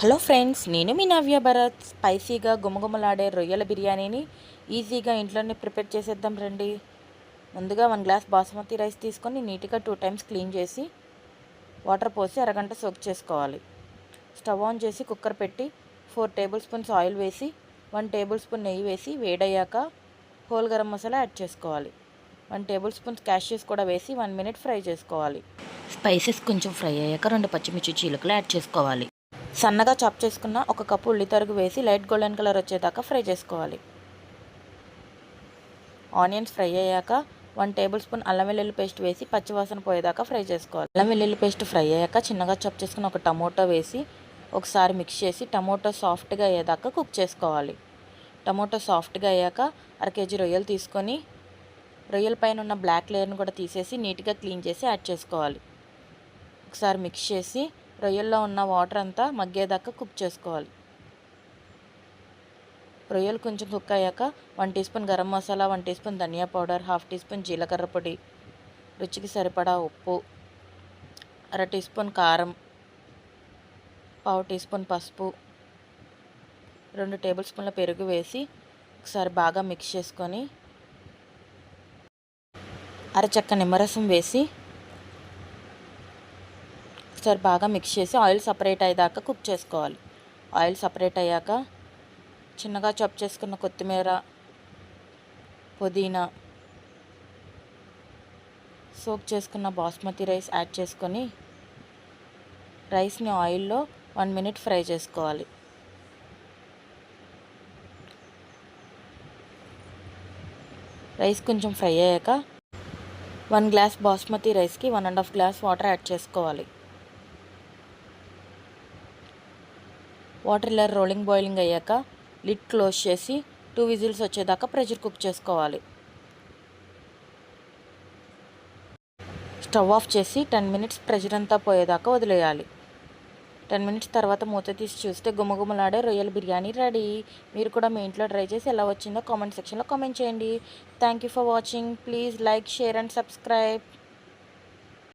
Hello friends నేను మీ నవ్య భరత్. స్పైసీగా గుమగుమలాడే రొయ్యల బిర్యానీని ఈజీగా ఇంట్లోనే ప్రిపేర్ చేసేద్దాం రండి. ముందుగా వన్ గ్లాస్ బాస్మతి రైస్ తీసుకొని నీట్గా టూ టైమ్స్ క్లీన్ చేసి వాటర్ పోసి అరగంట సోక్ చేసుకోవాలి. స్టవ్ ఆన్ చేసి కుక్కర్ పెట్టి ఫోర్ టేబుల్ స్పూన్స్ ఆయిల్ వేసి వన్ టేబుల్ స్పూన్ నెయ్యి వేసి వేడయ్యాక హోల్ గరం మసాలా యాడ్ చేసుకోవాలి. వన్ టేబుల్ స్పూన్స్ క్యాష్యూస్ కూడా వేసి వన్ మినిట్ ఫ్రై చేసుకోవాలి. స్పైసెస్ కొంచెం ఫ్రై అయ్యాక రెండు పచ్చిమిర్చి చీలకలు యాడ్ చేసుకోవాలి. సన్నగా చాప్ చేసుకున్న ఒక కప్పు ఉల్లి తరుగు వేసి లైట్ గోల్డెన్ కలర్ వచ్చేదాకా ఫ్రై చేసుకోవాలి. ఆనియన్స్ ఫ్రై అయ్యాక వన్ టేబుల్ స్పూన్ అల్లం వెల్లుల్లి పేస్ట్ వేసి పచ్చివాసన పోయేదాకా ఫ్రై చేసుకోవాలి. అల్లం వెల్లుల్లి పేస్ట్ ఫ్రై అయ్యాక చిన్నగా చాప్ చేసుకున్న ఒక టమోటా వేసి ఒకసారి మిక్స్ చేసి టమోటా సాఫ్ట్గా అయ్యేదాకా కుక్ చేసుకోవాలి. టమోటా సాఫ్ట్గా అయ్యాక అర కేజీ రొయ్యలు తీసుకొని రొయ్యల పైన ఉన్న బ్లాక్ లేయర్ని కూడా తీసేసి నీట్గా క్లీన్ చేసి యాడ్ చేసుకోవాలి. ఒకసారి మిక్స్ చేసి రొయ్యల్లో ఉన్న వాటర్ అంతా మగ్గేదాకా కుక్ చేసుకోవాలి. రొయ్యలు కొంచెం కుక్ అయ్యాక one teaspoon garam masala one teaspoon ధనియా పౌడర్ హాఫ్ టీ స్పూన్ జీలకర్ర పొడి రుచికి సరిపడా ఉప్పు అర టీ స్పూన్ కారం పావు టీ స్పూన్ పసుపు రెండు టేబుల్ స్పూన్ల పెరుగు వేసి ఒకసారి బాగా మిక్స్ చేసుకొని అరచక్క నిమ్మరసం వేసి ఒకసారి బాగా మిక్స్ చేసి ఆయిల్ సపరేట్ అయ్యేదాకా కుక్ చేసుకోవాలి. ఆయిల్ సపరేట్ అయ్యాక చిన్నగా చప్ చేసుకున్న కొత్తిమీర పుదీనా సోక్ చేసుకున్న బాస్మతి రైస్ యాడ్ చేసుకొని రైస్ని ఆయిల్లో వన్ మినిట్ ఫ్రై చేసుకోవాలి. రైస్ కొంచెం ఫ్రై అయ్యాక వన్ గ్లాస్ బాస్మతి రైస్కి one and half glass water add చేసుకోవాలి. వాటర్ ఇలా రోలింగ్ బాయిలింగ్ అయ్యాక లిడ్ క్లోజ్ చేసి టూ విజిల్స్ వచ్చేదాకా ప్రెషర్ కుక్ చేసుకోవాలి. స్టవ్ ఆఫ్ చేసి టెన్ మినిట్స్ ప్రెషర్ అంతా పోయేదాకా వదిలేయాలి. టెన్ మినిట్స్ తర్వాత మూత తీసి చూస్తే గుమగుమలాడే రొయ్యల బిర్యానీ రెడీ. మీరు కూడా మీ ఇంట్లో ట్రై చేసి ఎలా వచ్చిందో కామెంట్ సెక్షన్లో కామెంట్ చేయండి. Thank you for watching please like share and subscribe